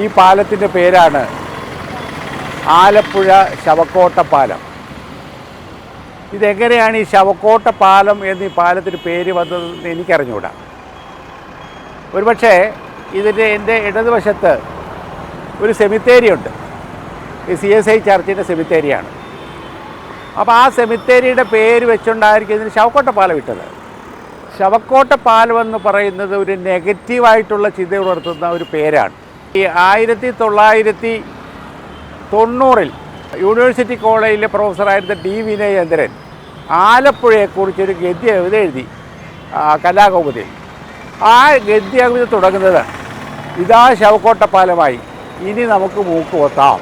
ഈ പാലത്തിന്റെ പേരാണ് ആലപ്പുഴ ശവക്കോട്ട പാലം. ഇതെങ്ങനെയാണ് ഈ ശവക്കോട്ട പാലം ഈ പാലത്തിന് പേര് വന്നതെന്ന് എനിക്കറിഞ്ഞുകൂടാ ഒരുപക്ഷേ ഇതിന്റെ എന്റെ ഇടതുവശത്ത് ഒരു സെമിത്തേരി ഉണ്ട് ഈ സി എസ് ഐ ചർച്ചിന്റെ സെമിത്തേരിയാണ്. അപ്പോൾ ആ സെമിത്തേരിയുടെ പേര് വെച്ചുകൊണ്ടായിരിക്കും ഇതിന് ശവക്കോട്ട പാലം ഇട്ടത്. ശവക്കോട്ട പാലം എന്ന് പറയുന്നത് ഒരു നെഗറ്റീവായിട്ടുള്ള ചിന്ത ഉണർത്തുന്ന ഒരു പേരാണ്. ഈ ആയിരത്തി തൊള്ളായിരത്തി തൊണ്ണൂറിൽ യൂണിവേഴ്സിറ്റി കോളേജിലെ പ്രൊഫസറായിരുന്ന ഡി വിനയേന്ദ്രൻ ആലപ്പുഴയെക്കുറിച്ചൊരു ഗദ്യ കവിത എഴുതി കലാകൗമുദി. ആ ഗദ്യ കവിത തുടങ്ങുന്നത് ഇതാ ശവക്കോട്ട പാലമായി ഇനി നമുക്ക് മൂക്ക് പൊത്താം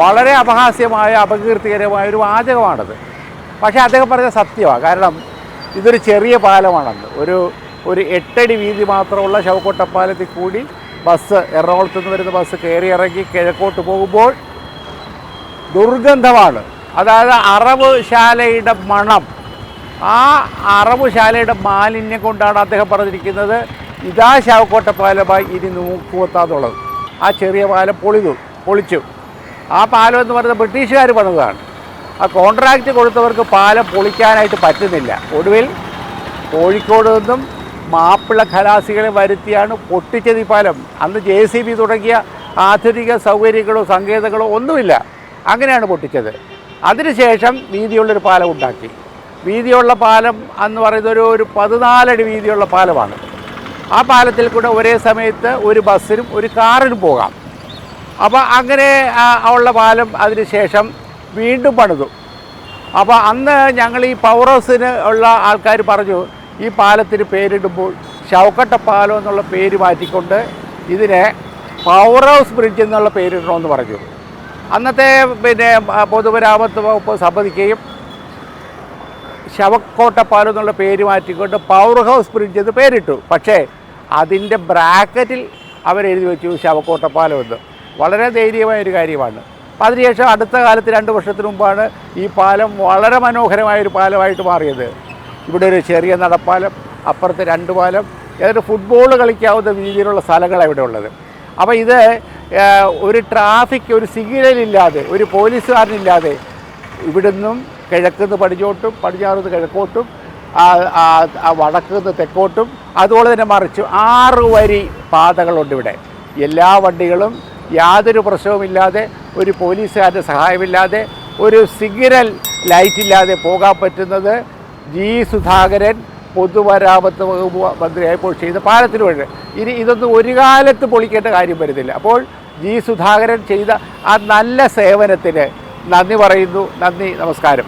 വളരെ അപഹാസ്യമായ അപകീർത്തികരമായ ഒരു വാചകമാണത്. പക്ഷേ അദ്ദേഹം പറഞ്ഞ സത്യമാണ്. കാരണം ഇതൊരു ചെറിയ പാലമാണെന്ന്. ഒരു ഒരു എട്ടടി വീതി മാത്രമുള്ള ശവക്കോട്ടപ്പാലത്തിൽ കൂടി ബസ് എറണാകുളത്ത് നിന്ന് വരുന്ന ബസ് കയറി ഇറങ്ങി കിഴക്കോട്ട് പോകുമ്പോൾ ദുർഗന്ധമാണ്. അതായത് അറബ് ശാലയുടെ മണം. ആ അറബ് ശാലയുടെ മാലിന്യം കൊണ്ടാണ് അദ്ദേഹം പറഞ്ഞിരിക്കുന്നത് ഇതാ ശാവക്കോട്ട പാലമായി ഇനി നോക്കുവത്താന്നുള്ളത് ആ ചെറിയ പാലം പൊളിതു പൊളിച്ചു. ആ പാലം എന്ന് പറയുന്നത് ബ്രിട്ടീഷുകാർ പണിതാണ് ആ കോൺട്രാക്റ്റ് കൊടുത്തവർക്ക് പാലം പൊളിക്കാനായിട്ട് പറ്റുന്നില്ല. ഒടുവിൽ കോഴിക്കോട് നിന്നും മാപ്പിള ഖലാസികളെ വരുത്തിയാണ് പൊട്ടിച്ചത് പാലം. അന്ന് ജെ സി ബി തുടങ്ങിയ ആധുനിക സൗകര്യങ്ങളോ സങ്കേതങ്ങളോ ഒന്നുമില്ല. അങ്ങനെയാണ് പൊട്ടിച്ചത്. അതിനുശേഷം വീതിയുള്ളൊരു പാലം ഉണ്ടാക്കി. വീതിയുള്ള പാലം എന്ന് പറയുന്നത് ഒരു ഒരു പതിനാലടി വീതിയുള്ള പാലമാണ്. ആ പാലത്തിൽ കൂടെ ഒരേ സമയത്ത് ഒരു ബസ്സിനും ഒരു കാറിനും പോകാം. അപ്പോൾ അങ്ങനെ ഉള്ള പാലം അതിനുശേഷം വീണ്ടും പണിതു. അപ്പോൾ അന്ന് ഞങ്ങൾ ഈ പവർ ഹൗസിന് ഉള്ള ആൾക്കാർ പറഞ്ഞു ഈ പാലത്തിന് പേരിടുമ്പോൾ ശവക്കട്ട പാലം എന്നുള്ള പേര് മാറ്റിക്കൊണ്ട് ഇതിനെ പവർ ഹൗസ് ബ്രിഡ്ജ് എന്നുള്ള പേരിടണമെന്ന് പറഞ്ഞു. അന്നത്തെ പിന്നെ പൊതുമരാമത്ത് വകുപ്പ് സമ്മതിക്കുകയും ശവക്കോട്ട പാലം എന്നുള്ള പേര് മാറ്റിക്കൊണ്ട് പവർ ഹൗസ് ബ്രിഡ്ജ് എന്ന് പേരിട്ടു. പക്ഷേ അതിന്റെ ബ്രാക്കറ്റിൽ അവരെഴുതി വെച്ചു ശവക്കോട്ട പാലം എന്ന്. വളരെ ധൈര്യമായ ഒരു കാര്യമാണ്. അപ്പം അതിനുശേഷം അടുത്ത കാലത്ത് രണ്ട് വർഷത്തിന് മുമ്പാണ് ഈ പാലം വളരെ മനോഹരമായ ഒരു പാലമായിട്ട് മാറിയത്. ഇവിടെ ഒരു ചെറിയ നടപ്പാലം അപ്പുറത്ത് രണ്ട് പാലം ഏതൊരു ഫുട്ബോൾ കളിക്കാവുന്ന രീതിയിലുള്ള സ്ഥലങ്ങളാണ് ഇവിടെ ഉള്ളത്. അപ്പോൾ ഇത് ഒരു ട്രാഫിക് ഒരു സിഗ്നലില്ലാതെ ഒരു പോലീസുകാരനില്ലാതെ ഇവിടുന്നും കിഴക്കുനിന്ന് പടിഞ്ഞോട്ടും പടിഞ്ഞാറുന്ന് കിഴക്കോട്ടും വടക്ക് നിന്ന് ആ വടക്കുന്ന് തെക്കോട്ടും അതുപോലെ തന്നെ മറിച്ചു ആറ് വരി പാതകളുണ്ട് ഇവിടെ. എല്ലാ വണ്ടികളും യാതൊരു പ്രശ്നവുമില്ലാതെ ഒരു പോലീസുകാരുടെ സഹായമില്ലാതെ ഒരു സിഗ്നൽ ലൈറ്റില്ലാതെ പോകാൻ പറ്റുന്നത് ജി സുധാകരൻ പൊതുമരാമത്ത് വകുപ്പ് മന്ത്രിയായപ്പോൾ ചെയ്ത പാലത്തിന് വേണ്ടി ഇനി ഇതൊന്നും ഒരു കാലത്ത് പൊളിക്കേണ്ട കാര്യം വരുന്നില്ല. അപ്പോൾ ജി സുധാകരൻ ചെയ്ത ആ നല്ല സേവനത്തിന് നന്ദി പറയുന്നു. നന്ദി നമസ്കാരം.